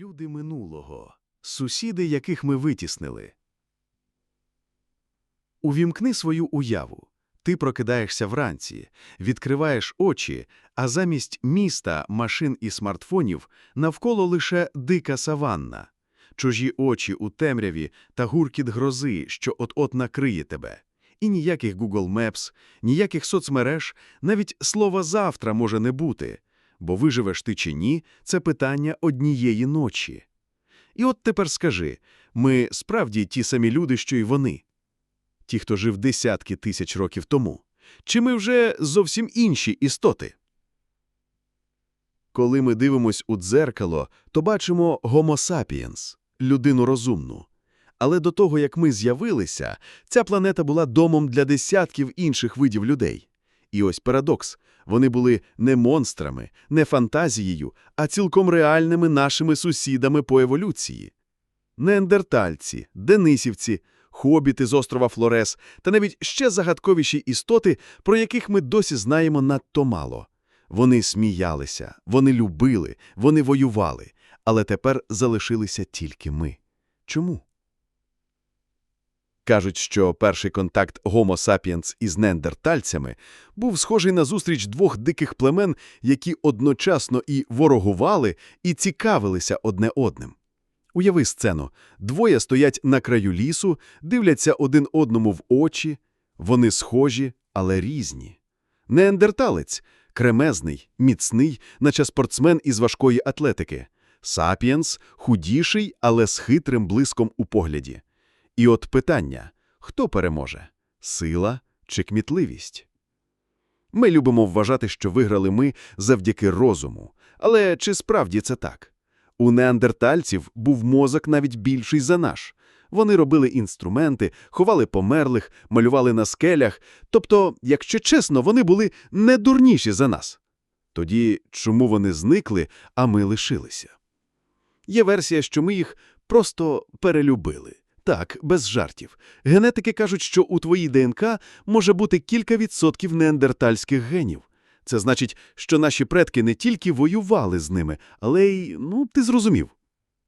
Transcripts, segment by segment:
Люди минулого, сусіди, яких ми витіснили. Увімкни свою уяву. Ти прокидаєшся вранці, відкриваєш очі, а замість міста, машин і смартфонів навколо лише дика саванна, чужі очі у темряві та гуркіт грози, що от-от накриє тебе. І ніяких Google Maps, ніяких соцмереж, навіть слова «завтра» може не бути, бо виживеш ти чи ні – це питання однієї ночі. І от тепер скажи, ми справді ті самі люди, що й вони? Ті, хто жив десятки тисяч років тому? Чи ми вже зовсім інші істоти? Коли ми дивимось у дзеркало, то бачимо Homo sapiens – людину розумну. Але до того, як ми з'явилися, ця планета була домом для десятків інших видів людей. І ось парадокс – вони були не монстрами, не фантазією, а цілком реальними нашими сусідами по еволюції. Неандертальці, денисівці, хобіти з острова Флорес та навіть ще загадковіші істоти, про яких ми досі знаємо надто мало. Вони сміялися, вони любили, вони воювали, але тепер залишилися тільки ми. Чому? Кажуть, що перший контакт Homo sapiens із неандертальцями був схожий на зустріч двох диких племен, які одночасно і ворогували, і цікавилися одне одним. Уяви сцену. Двоє стоять на краю лісу, дивляться один одному в очі. Вони схожі, але різні. Неандерталець – кремезний, міцний, наче спортсмен із важкої атлетики. Сапіенс – худіший, але з хитрим блиском у погляді. І от питання – хто переможе? Сила чи кмітливість? Ми любимо вважати, що виграли ми завдяки розуму. Але чи справді це так? У неандертальців був мозок навіть більший за наш. Вони робили інструменти, ховали померлих, малювали на скелях. Тобто, якщо чесно, вони були не дурніші за нас. Тоді чому вони зникли, а ми лишилися? Є версія, що ми їх просто перелюбили. Так, без жартів. Генетики кажуть, що у твоїй ДНК може бути кілька відсотків неандертальських генів. Це значить, що наші предки не тільки воювали з ними, але й, ну, ти зрозумів.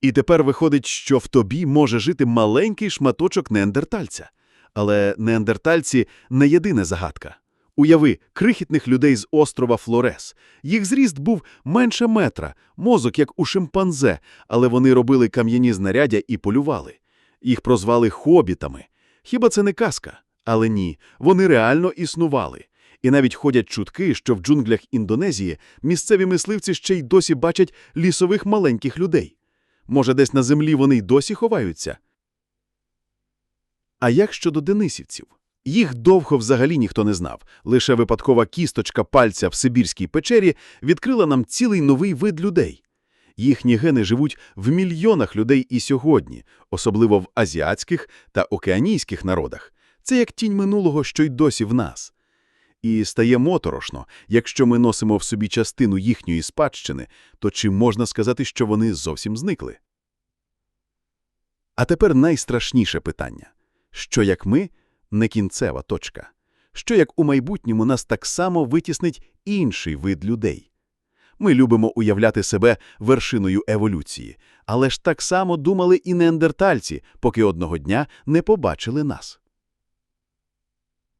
І тепер виходить, що в тобі може жити маленький шматочок неандертальця. Але неандертальці – не єдина загадка. Уяви крихітних людей з острова Флорес. Їх зріст був менше метра, мозок, як у шимпанзе, але вони робили кам'яні знаряддя і полювали. Їх прозвали хобітами. Хіба це не казка? Але ні, вони реально існували. І навіть ходять чутки, що в джунглях Індонезії місцеві мисливці ще й досі бачать лісових маленьких людей. Може, десь на землі вони й досі ховаються? А як щодо денисівців? Їх довго взагалі ніхто не знав. Лише випадкова кісточка пальця в Сибірській печері відкрила нам цілий новий вид людей. Їхні гени живуть в мільйонах людей і сьогодні, особливо в азіатських та океанійських народах. Це як тінь минулого, що й досі в нас. І стає моторошно, якщо ми носимо в собі частину їхньої спадщини, то чи можна сказати, що вони зовсім зникли? А тепер найстрашніше питання. Що як ми – не кінцева точка? Що як у майбутньому нас так само витіснить інший вид людей? Ми любимо уявляти себе вершиною еволюції, але ж так само думали і неандертальці, поки одного дня не побачили нас.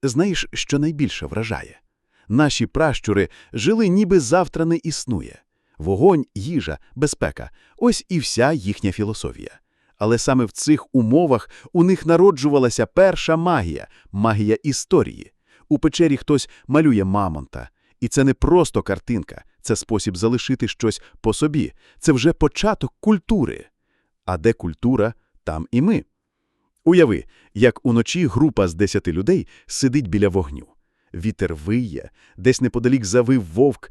Знаєш, що найбільше вражає? Наші пращури жили ніби завтра не існує. Вогонь, їжа, безпека – ось і вся їхня філософія. Але саме в цих умовах у них народжувалася перша магія – магія історії. У печері хтось малює мамонта. І це не просто картинка, це спосіб залишити щось по собі. Це вже початок культури. А де культура, там і ми. Уяви, як уночі група з десяти людей сидить біля вогню. Вітер виє, десь неподалік завив вовк,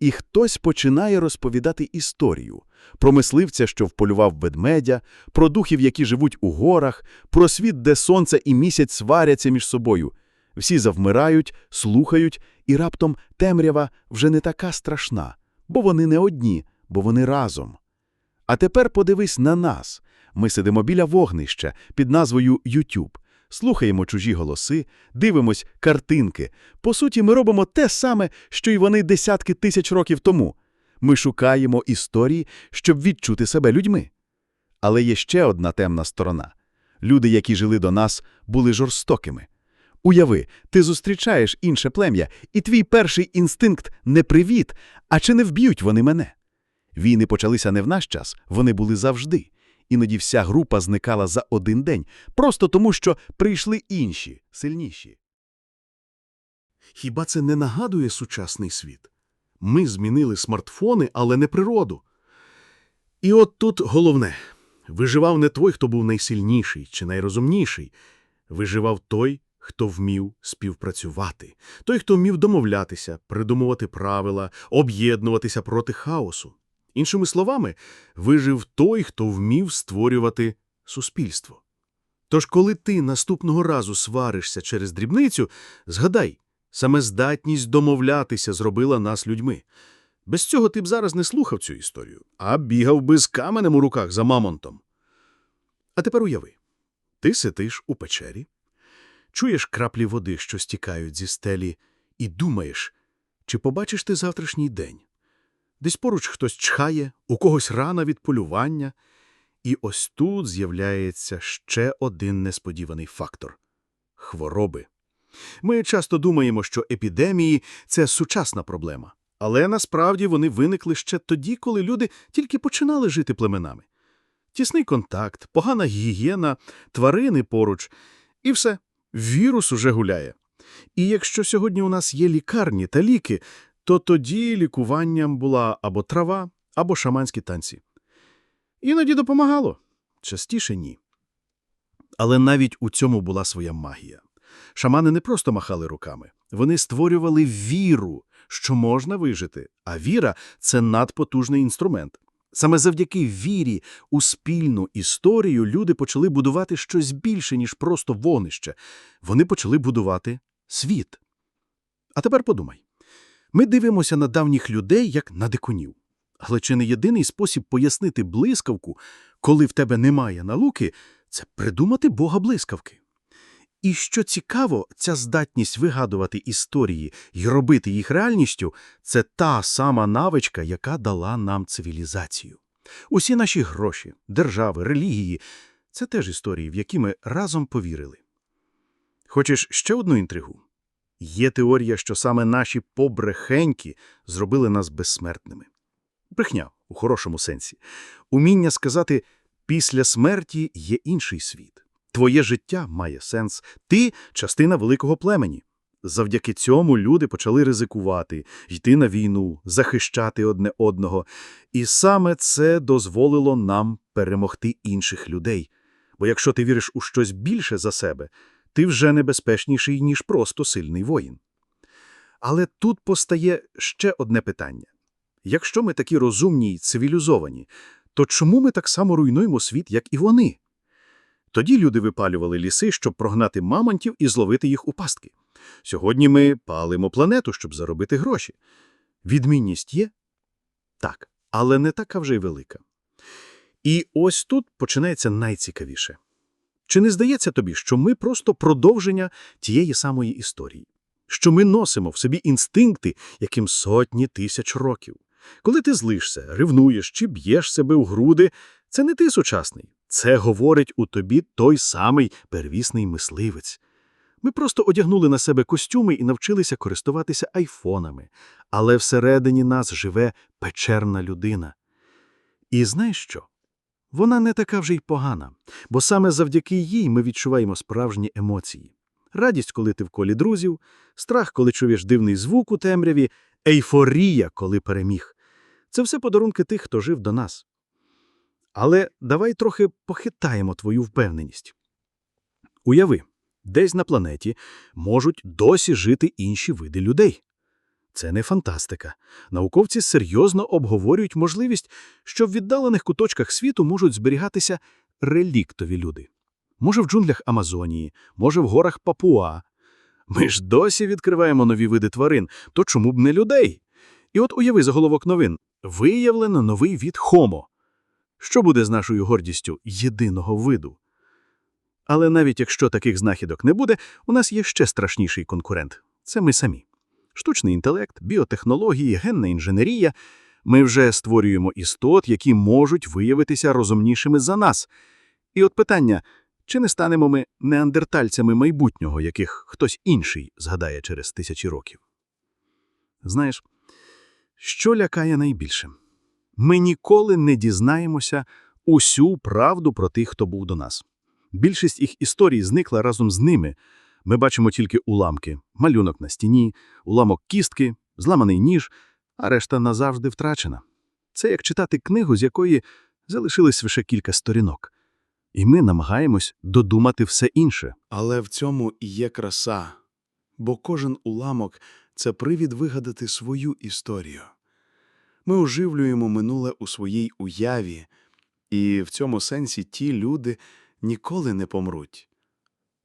і хтось починає розповідати історію про мисливця, що вполював ведмедя, про духів, які живуть у горах, про світ, де сонце і місяць сваряться між собою. Всі завмирають, слухають, і раптом темрява вже не така страшна, бо вони не одні, бо вони разом. А тепер подивись на нас. Ми сидимо біля вогнища під назвою YouTube, слухаємо чужі голоси, дивимось картинки. По суті, ми робимо те саме, що й вони десятки тисяч років тому. Ми шукаємо історії, щоб відчути себе людьми. Але є ще одна темна сторона. Люди, які жили до нас, були жорстокими. Уяви, ти зустрічаєш інше плем'я, і твій перший інстинкт не привіт, а чи не вб'ють вони мене? Війни почалися не в наш час, вони були завжди. Іноді вся група зникала за один день, просто тому, що прийшли інші, сильніші. Хіба це не нагадує сучасний світ? Ми змінили смартфони, але не природу. І от тут головне. Виживав не той, хто був найсильніший чи найрозумніший. Виживав той, хто вмів співпрацювати, той, хто вмів домовлятися, придумувати правила, об'єднуватися проти хаосу. Іншими словами, вижив той, хто вмів створювати суспільство. Тож, коли ти наступного разу сваришся через дрібницю, згадай, саме здатність домовлятися зробила нас людьми. Без цього ти б зараз не слухав цю історію, а бігав би з каменем у руках за мамонтом. А тепер уяви. Ти сидиш у печері, чуєш краплі води, що стікають зі стелі, і думаєш, чи побачиш ти завтрашній день. Десь поруч хтось чхає, у когось рана від полювання, і ось тут з'являється ще один несподіваний фактор – хвороби. Ми часто думаємо, що епідемії – це сучасна проблема. Але насправді вони виникли ще тоді, коли люди тільки починали жити племенами. Тісний контакт, погана гігієна, тварини поруч – і все, вірус уже гуляє. І якщо сьогодні у нас є лікарні та ліки, то тоді лікуванням була або трава, або шаманські танці. Іноді допомагало, частіше ні. Але навіть у цьому була своя магія. Шамани не просто махали руками, вони створювали віру, що можна вижити, а віра – це надпотужний інструмент. Саме завдяки вірі у спільну історію люди почали будувати щось більше, ніж просто вогнище. Вони почали будувати світ. А тепер подумай. Ми дивимося на давніх людей, як на дикунів. Але чи не єдиний спосіб пояснити блискавку, коли в тебе немає науки, це придумати Бога блискавки. І що цікаво, ця здатність вигадувати історії і робити їх реальністю – це та сама навичка, яка дала нам цивілізацію. Усі наші гроші, держави, релігії – це теж історії, в які ми разом повірили. Хочеш ще одну інтригу? Є теорія, що саме наші побрехеньки зробили нас безсмертними. Брехня у хорошому сенсі. Уміння сказати «після смерті є інший світ». Твоє життя має сенс, ти – частина великого племені. Завдяки цьому люди почали ризикувати, йти на війну, захищати одне одного. І саме це дозволило нам перемогти інших людей. Бо якщо ти віриш у щось більше за себе, ти вже небезпечніший, ніж просто сильний воїн. Але тут постає ще одне питання. Якщо ми такі розумні й цивілізовані, то чому ми так само руйнуємо світ, як і вони? Тоді люди випалювали ліси, щоб прогнати мамонтів і зловити їх у пастки. Сьогодні ми палимо планету, щоб заробити гроші. Відмінність є? Так, але не така вже й велика. І ось тут починається найцікавіше. Чи не здається тобі, що ми просто продовження тієї самої історії? Що ми носимо в собі інстинкти, яким сотні тисяч років? Коли ти злишся, ревнуєш чи б'єш себе у груди, це не ти сучасний. Це говорить у тобі той самий первісний мисливець. Ми просто одягнули на себе костюми і навчилися користуватися айфонами, але всередині нас живе печерна людина. І знаєш що? Вона не така вже й погана, бо саме завдяки їй ми відчуваємо справжні емоції. Радість, коли ти в колі друзів, страх, коли чуєш дивний звук у темряві, ейфорія, коли переміг. Це все подарунки тих, хто жив до нас. Але давай трохи похитаємо твою впевненість. Уяви, десь на планеті можуть досі жити інші види людей. Це не фантастика. Науковці серйозно обговорюють можливість, що в віддалених куточках світу можуть зберігатися реліктові люди. Може, в джунглях Амазонії, може, в горах Папуа. Ми ж досі відкриваємо нові види тварин, то чому б не людей? І от уяви заголовок новин. Виявлено новий від Хомо. Що буде з нашою гордістю єдиного виду? Але навіть якщо таких знахідок не буде, у нас є ще страшніший конкурент – це ми самі. Штучний інтелект, біотехнології, генна інженерія Ми вже створюємо істот, які можуть виявитися розумнішими за нас. І от питання, чи не станемо ми неандертальцями майбутнього, яких хтось інший згадає через тисячі років? Знаєш, що лякає найбільше? Ми ніколи не дізнаємося усю правду про тих, хто був до нас. Більшість їх історій зникла разом з ними. Ми бачимо тільки уламки, малюнок на стіні, уламок кістки, зламаний ніж, а решта назавжди втрачена. Це як читати книгу, з якої залишилось лише кілька сторінок. І ми намагаємось додумати все інше. Але в цьому і є краса, бо кожен уламок – це привід вигадати свою історію. Ми оживлюємо минуле у своїй уяві, і в цьому сенсі ті люди ніколи не помруть.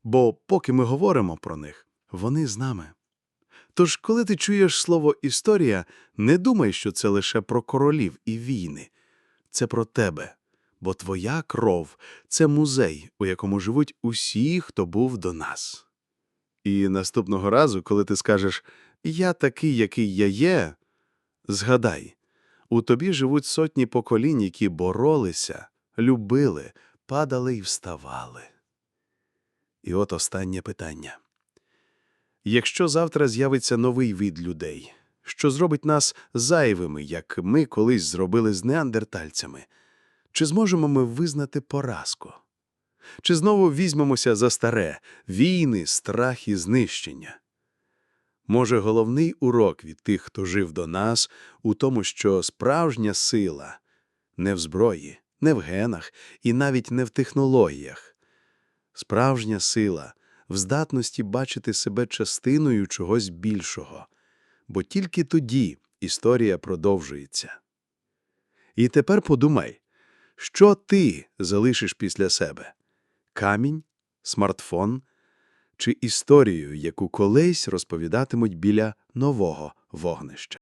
Бо поки ми говоримо про них, вони з нами. Тож, коли ти чуєш слово «історія», не думай, що це лише про королів і війни. Це про тебе, бо твоя кров – це музей, у якому живуть усі, хто був до нас. І наступного разу, коли ти скажеш «я такий, який я є», згадай, у тобі живуть сотні поколінь, які боролися, любили, падали і вставали. І от останнє питання. Якщо завтра з'явиться новий від людей, що зробить нас зайвими, як ми колись зробили з неандертальцями, чи зможемо ми визнати поразку? Чи знову візьмемося за старе війни, страх і знищення? Може, головний урок від тих, хто жив до нас, у тому, що справжня сила не в зброї, не в генах і навіть не в технологіях. Справжня сила в здатності бачити себе частиною чогось більшого, бо тільки тоді історія продовжується. І тепер подумай, що ти залишиш після себе? Камінь, смартфон чи історію, яку колись розповідатимуть біля нового вогнища?